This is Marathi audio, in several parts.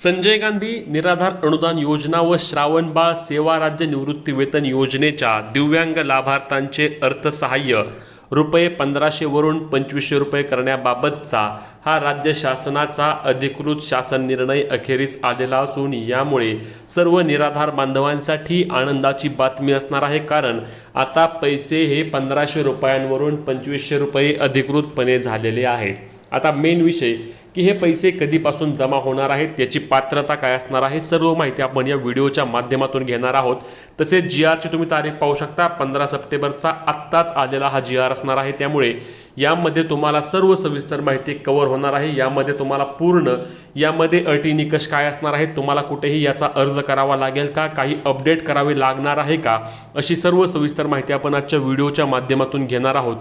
संजय गांधी निराधार अनुदान योजना व श्रावणबाळ सेवा राज्य निवृत्ती वेतन योजनेच्या दिव्यांग लाभार्थ्यांचे अर्थसहाय्य रुपये पंधराशेवरून पंचवीसशे रुपये करण्याबाबतचा हा राज्य शासनाचा अधिकृत शासन निर्णय अखेरीस आलेला असून यामुळे सर्व निराधार बांधवांसाठी आनंदाची बातमी असणार आहे. कारण आता पैसे हे पंधराशे रुपयांवरून पंचवीसशे रुपये अधिकृतपणे झालेले आहेत. आता मेन विषय की हे पैसे कधीपासून जमा होणार आहेत याची पात्रता काय असणार आहे सर्व माहिती आपण या व्हिडिओच्या माध्यमातून घेणार आहोत. तसेच जी आरची तुम्ही तारीख पाहू शकता पंधरा सप्टेंबरचा आत्ताच आलेला हा जी आर असणार आहे. त्यामुळे यामध्ये तुम्हाला सर्व सविस्तर माहिती कव्हर होणार आहे. यामध्ये तुम्हाला पूर्ण यामध्ये अटी निकष काय असणार आहेत तुम्हाला कुठेही याचा अर्ज करावा लागेल का काही अपडेट करावे लागणार आहे का अशी सर्व सविस्तर माहिती आपण आजच्या व्हिडिओच्या माध्यमातून घेणार आहोत.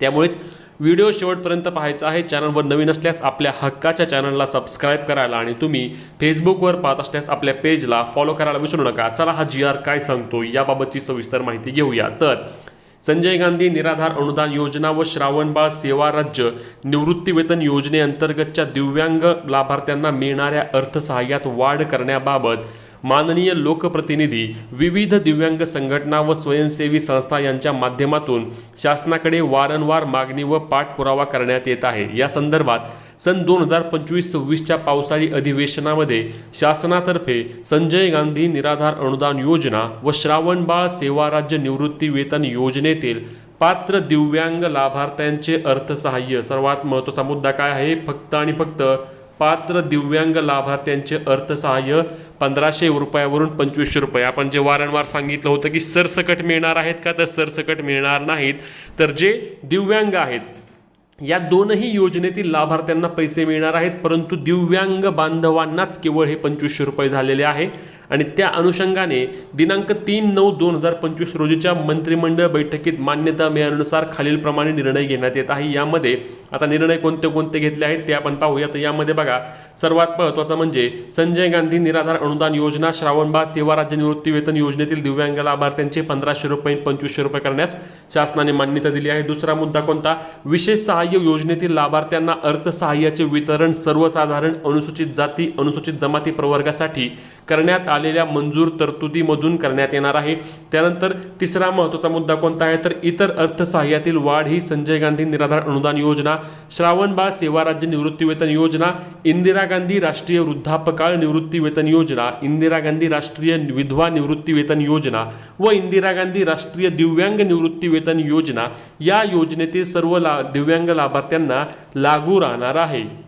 त्यामुळेच व्हिडिओ शेवटपर्यंत पाहायचा आहे. चॅनलवर नवीन असल्यास आपल्या हक्काच्या चॅनलला सबस्क्राईब करायला आणि तुम्ही फेसबुकवर पाहत असल्यास आपल्या पेजला फॉलो करायला विसरू नका. चला हा जी आर काय सांगतो याबाबतची सविस्तर माहिती घेऊया. तर संजय गांधी निराधार अनुदान योजना व श्रावणबाळ सेवा राज्य निवृत्तीवेतन योजनेअंतर्गतच्या दिव्यांग लाभार्थ्यांना मिळणाऱ्या अर्थसहाय्यात वाढ करण्याबाबत माननीय लोकप्रतिनिधी विविध दिव्यांग संघटना व स्वयंसेवी संस्था यांच्या माध्यमातून शासनाकडे वारंवार मागणी व पाठपुरावा करण्यात येत आहे. या संदर्भात सन दोन हजार पंचवीस सव्वीसच्या पावसाळी अधिवेशनामध्ये शासनातर्फे संजय गांधी निराधार अनुदान योजना व श्रावणबाळ सेवा राज्य निवृत्ती वेतन योजनेतील पात्र दिव्यांग लाभार्थ्यांचे अर्थसहाय्य सर्वात महत्त्वाचा मुद्दा काय आहे? फक्त आणि फक्त पात्र दिव्यांग लाभार्थ्यांचे अर्थसहाय्य पंधराशे रुपयावरून पंचवीसशे रुपये. आपण जे वारंवार सांगितलं होतं की सरसकट मिळणार आहेत का? तर सरसकट मिळणार नाहीत. तर जे दिव्यांग आहेत या दोनही योजनेतील लाभार्थ्यांना पैसे मिळणार आहेत. परंतु दिव्यांग बांधवांनाच केवळ हे पंचवीसशे रुपये झालेले आहे. आणि त्या अनुषंगाने दिनांक तीन नऊ दोन हजार पंचवीस रोजीच्या मंत्रिमंडळ बैठकीत मान्यता मिळाल्यानुसार खालीलप्रमाणे निर्णय घेण्यात येत आहे. यामध्ये आता निर्णय कोणते कोणते घेतले आहेत ते आपण पाहूया तर यामध्ये बघा सर्वात महत्त्वाचं म्हणजे संजय गांधी निराधार अनुदान योजना श्रावणबाळ सेवा राज्य निवृत्ती वेतन योजनेतील दिव्यांग लाभार्थ्यांचे पंधराशे रुपये पंचवीसशे रुपये करण्यास शासनाने मान्यता दिली आहे. दुसरा मुद्दा कोणता? विशेष सहाय्य योजनेतील लाभार्थ्यांना अर्थसहाय्याचे वितरण सर्वसाधारण अनुसूचित जाती अनुसूचित जमाती प्रवर्गासाठी करण्यात आलेल्या मंजूर तरतुदीमधून करण्यात येणार आहे. त्यानंतर तिसरा महत्त्वाचा मुद्दा कोणता आहे? तर इतर अर्थसहाय्यातील वाढ ही संजय गांधी निराधार अनुदान योजना श्रावणबाळ सेवा राज्य निवृत्ती वेतन योजना इंदिरा गांधी राष्ट्रीय वृद्धापकाळ निवृत्ती वेतन योजना इंदिरा गांधी राष्ट्रीय विधवा निवृत्ती वेतन योजना व इंदिरा गांधी राष्ट्रीय दिव्यांग निवृत्ती वेतन योजना या योजनेतील सर्व ला दिव्यांग लाभार्थ्यांना लागू राहणार आहे.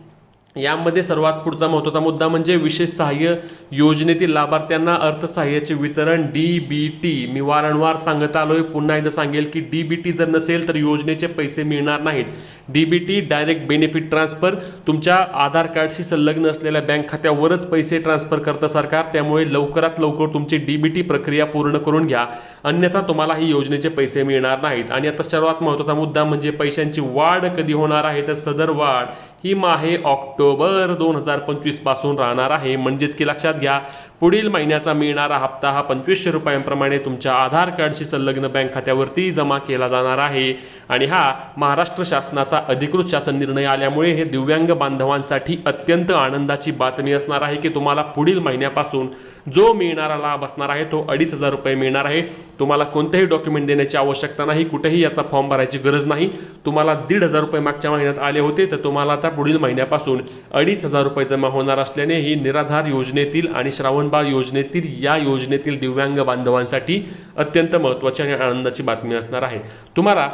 यामध्ये सर्वात पुढचा महत्त्वाचा मुद्दा म्हणजे विशेष सहाय्य योजनेतील लाभार्थ्यांना अर्थसहाय्याचे वितरण डी बी टी मी वारंवार सांगत आलोय पुन्हा एकदा सांगेल की डी बी टी जर नसेल तर योजनेचे पैसे मिळणार नाहीत. D B T direct benefit transfer तुमच्या आधार कार्डशी संलग्न असलेल्या बँक खात्यावरच पैसे ट्रान्सफर करतं सरकार. त्यामुळे लवकरात लवकर तुमची डी बी टी प्रक्रिया पूर्ण करून घ्या. अन्यथा तुम्हाला ही योजनेचे पैसे मिळणार नाहीत. आणि आता सर्वात महत्त्वाचा मुद्दा म्हणजे पैशांची वाढ कधी होणार आहे? तर सदर वाढ ही माहे ऑक्टोबर दोन हजार पंचवीसपासून राहणार आहे. म्हणजेच की लक्षात घ्या पुढील महिन्याचा मिळणारा हप्ता हा पंचवीसशे रुपयांप्रमाणे तुमच्या आधार कार्डशी संलग्न बँक खात्यावरती जमा केला जाणार आहे. आणि हा महाराष्ट्र शासनाचा अधिकृत शासन निर्णय आल्यामुळे हे दिव्यांग बांधवांसाठी अत्यंत आनंदाची बातमी असणार आहे की तुम्हाला पुढील महिन्यापासून जो मिळणारा लाभ असणार आहे तो अडीच हजार रुपये मिळणार आहे. तुम्हाला कोणतेही डॉक्युमेंट देण्याची आवश्यकता नाही कुठेही याचा फॉर्म भरायची गरज नाही. तुम्हाला दीड हजार रुपये मागच्या महिन्यात आले होते तर तुम्हाला आता पुढील महिन्यापासून अडीच हजार रुपये जमा होणार असल्याने ही निराधार योजनेतील आणि श्रावणबाळ योजनेतील या योजनेतील दिव्यांग बांधवांसाठी अत्यंत महत्त्वाची आणि आनंदाची बातमी असणार आहे. तुम्हाला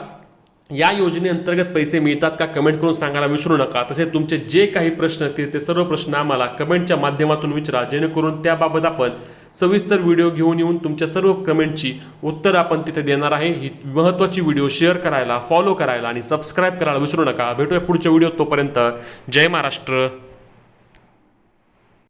या योजनेअंतर्गत पैसे मिळतात का कमेंट करून सांगायला विसरू नका. तसेच तुमचे जे काही प्रश्न असतील ते सर्व प्रश्न आम्हाला कमेंटच्या माध्यमातून विचारा. जेणेकरून त्याबाबत आपण सविस्तर व्हिडिओ घेऊन येऊन तुमच्या सर्व कमेंटची उत्तर आपण तिथे देणार आहे. ही महत्त्वाची व्हिडिओ शेअर करायला फॉलो करायला आणि सबस्क्राईब करायला विसरू नका. भेटूया पुढच्या व्हिडिओ तोपर्यंत. जय महाराष्ट्र.